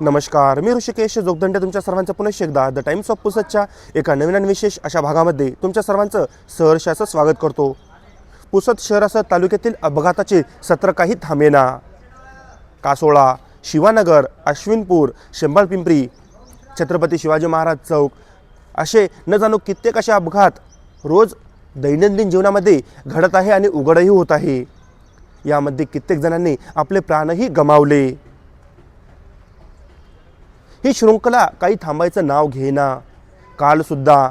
नमस्कार मी ऋषिकेश जोगदंडे तुमच्या सर्वांचं पुनश्च एकदा द टाइम्स ऑफ पुसदच्या एका नवीन आणि विशेष अशा भागामध्ये तुमच्या सर्वांचं सहर्षाचं स्वागत करतो. पुसद शहरासह तालुक्यातील अपघाताचे सत्र काही थांबेना. कासोळा शिवानगर अश्विनपूर शेंबाळपिंपरी छत्रपती शिवाजी महाराज चौक असे न जाणू कित्येक असे अपघात रोज दैनंदिन जीवनामध्ये घडत आहे आणि उघडही होत आहे. यामध्ये कित्येक जणांनी आपले प्राणही गमावले. ही शृंखला काही थांबायचं नाव घेना कालसुद्धा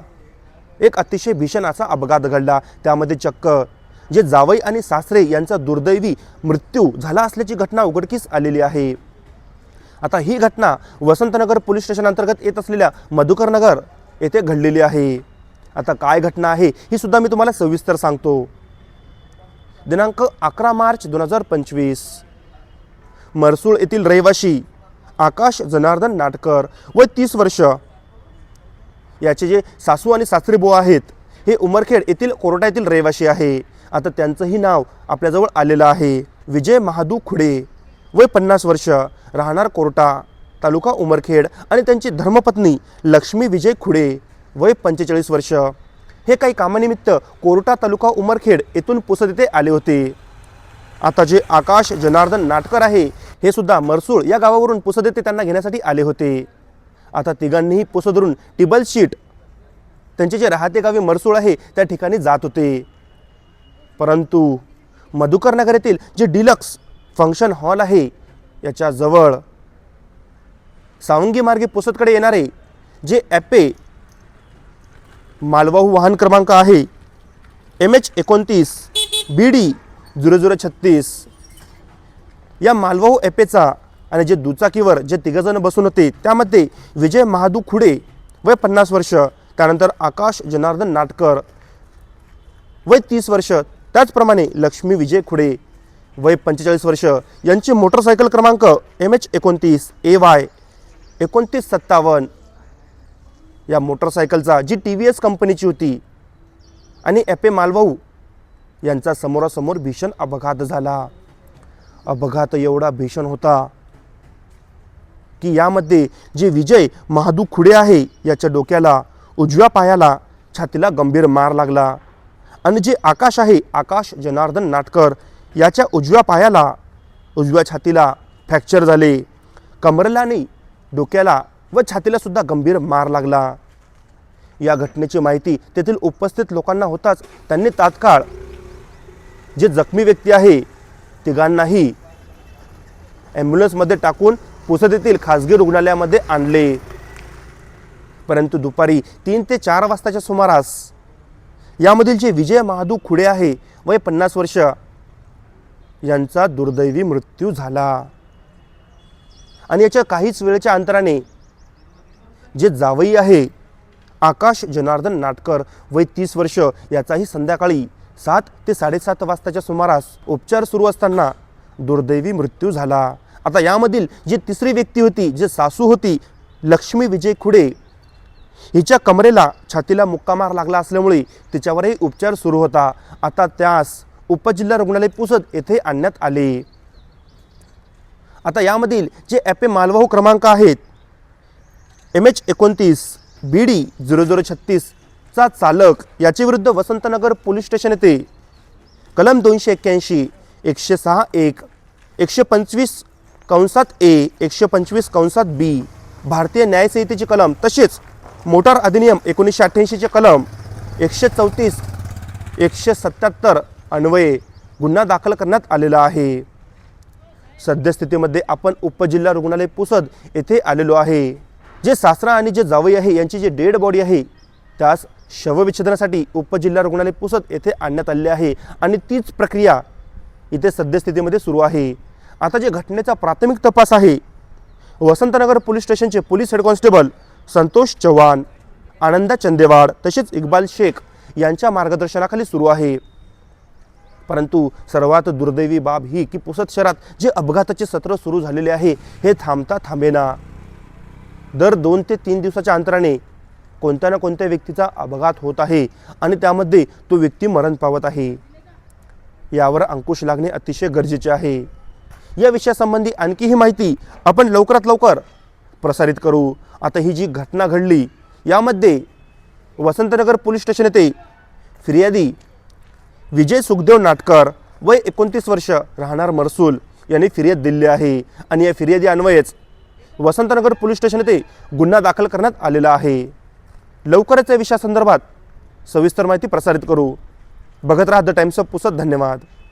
एक अतिशय भीषण असा अपघात घडला. त्यामध्ये चक्क जे जावई आणि सासरे यांचा दुर्दैवी मृत्यू झाला असल्याची घटना उघडकीस आलेली आहे. आता ही घटना वसंतनगर पोलीस स्टेशन अंतर्गत येत असलेल्या मधुकरनगर येथे घडलेली आहे. आता काय घटना आहे ही सुद्धा मी तुम्हाला सविस्तर सांगतो. दिनांक अकरा मार्च दोन हजार पंचवीस मरसूळ येथील रहिवाशी आकाश जनार्दन नाटकर व तीस वर्ष. याचे जे सासू आणि सासरे आहेत हे उमरखेड येथील कोरोटा येथील रहिवासी आहे. आता त्यांचंही नाव आपल्याजवळ आलेलं आहे. विजय महादू खुडे वय पन्नास वर्ष राहणार कोरटा तालुका उमरखेड आणि त्यांची धर्मपत्नी लक्ष्मी विजय खुडे वय पंचेचाळीस वर्ष. हे काही कामानिमित्त कोरटा तालुका उमरखेड येथून पुसद येथे आले होते. आता जे आकाश जनार्दन नाटकर आहे हे सुद्धा मरसूळ या गावावरून पुसद येथे त्यांना घेण्यासाठी आले होते. आता तिघांनीही पुसदरून टिबल शीट त्यांचे जे राहते गावी मरसूळ आहे त्या ठिकाणी जात होते. परंतु मधुकर नगर येथील जे डिलक्स फंक्शन हॉल आहे याच्या जवळ सावंगी मार्गे पुसदकडे येणारे जे ॲपे मालवाहू वाहन क्रमांक आहे एम एच एकोणतीस बी डी झिरो झिरो छत्तीस या मालवाहू एपेचा आणि जे दुचाकीवर जे तिघजण बसून होते त्यामध्ये विजय महादू खुडे वय पन्नास वर्ष त्यानंतर आकाश जनार्दन नाटकर वय तीस वर्ष त्याचप्रमाणे लक्ष्मी विजय खुडे वय पंचेचाळीस वर्ष यांचे मोटरसायकल क्रमांक एम एच एकोणतीस ए वाय एकोणतीस सत्तावन्न. या मोटरसायकलचा जी टी व्ही एस कंपनीची होती आणि ॲपे मालवाहू यांचा समोरासमोर भीषण अपघात झाला. अपघात एवढा भीषण होता की यामध्ये जे विजय महादू खुडे आहे याच्या डोक्याला उजव्या पायाला छातीला गंभीर मार लागला. आणि जे आकाश आहे आकाश जनार्दन नाटकर याच्या उजव्या पायाला उजव्या छातीला फ्रॅक्चर झाले. कमरलाने डोक्याला व छातीलासुद्धा गंभीर मार लागला. या घटनेची माहिती तेथील उपस्थित लोकांना होताच त्यांनी तात्काळ जे जखमी व्यक्ती आहे तिघांनाही ॲम्ब्युलन्समध्ये टाकून पुसद येथील खाजगी रुग्णालयामध्ये आणले. परंतु दुपारी तीन ते चार वाजताच्या सुमारास यामधील जे विजय महादू खुडे आहे वय पन्नास वर्ष यांचा दुर्दैवी मृत्यू झाला. आणि याच्या काहीच वेळेच्या अंतराने जे जावई आहे आकाश जनार्दन नाटकर वय तीस वर्ष याचाही संध्याकाळी सात ते साडेसात वाजताच्या सुमारास उपचार सुरू असताना दुर्दैवी मृत्यू झाला. आता यामधील जी तिसरी व्यक्ती होती जी सासू होती लक्ष्मी विजय खुडे हिच्या कमरेला छातीला मुक्कामार लागला असल्यामुळे तिच्यावरही उपचार सुरू होता. आता त्यास उपजिल्हा रुग्णालय पुसद येथे आणण्यात आले. आता यामधील जे ॲपे मालवाहू क्रमांक आहेत एम एच एकोणतीस बी डी झिरो झिरो छत्तीस बसचा चालक याच्याविरुद्ध वसंतनगर पोलीस स्टेशन येथे कलम दोनशे एक्क्याऐंशी एकशे सहा एक एकशे पंचवीस कंसात ए एकशे पंचवीस कंसात बी भारतीय न्यायसंहितेचे कलम तसेच मोटार अधिनियम एकोणीसशे अठ्ठ्याऐंशीचे कलम एकशे चौतीस एकशे सत्याहत्तर अन्वये गुन्हा दाखल करण्यात आलेला आहे. सद्यस्थितीमध्ये आपण उपजिल्हा रुग्णालय पुसद येथे आलेलो आहे. जे सासरा आणि जे जावई आहे यांची जी डेड बॉडी आहे त्यास शवविच्छेदनासाठी उपजिल्हा रुग्णालय पुसत येथे आणण्यात आलेले आहे आणि तीच प्रक्रिया इथे सद्यस्थितीमध्ये सुरू आहे. आता जे घटनेचा प्राथमिक तपास आहे वसंतनगर पोलीस स्टेशनचे police head constable Santosh Chavan Ananda Chandewad तसेच इक्बाल शेख यांच्या मार्गदर्शनाखाली सुरू आहे. परंतु सर्वात दुर्दैवी बाब ही की पुसद शहरात जे अपघाताचे सत्र सुरू झालेले आहे हे थांबता थांबेना. दर दोन ते तीन दिवसाच्या अंतराने कोणत्या ना कोणत्या व्यक्तीचा अपघात होत आहे आणि त्यामध्ये तो व्यक्ती मरण पावत आहे. यावर अंकुश लागणे अतिशय गरजेचे आहे. या विषयासंबंधी आणखी ही माहिती आपण लवकरात लवकर प्रसारित करू. आता ही जी घटना घडली यामध्ये वसंतनगर पोलीस स्टेशन येथे फिर्यादी विजय सुखदेव नाटकर वय एकोणतीस वर्ष राहणार मरसूल यांनी फिर्याद दिली आहे. आणि या फिर्यादी अन्वयेच वसंतनगर पोलीस स्टेशन येथे गुन्हा दाखल करण्यात आलेला आहे. लवकरच या विषयासंदर्भात सविस्तर माहिती प्रसारित करू. बघत राहा द टाइम्स ऑफ पुसत धन्यवाद.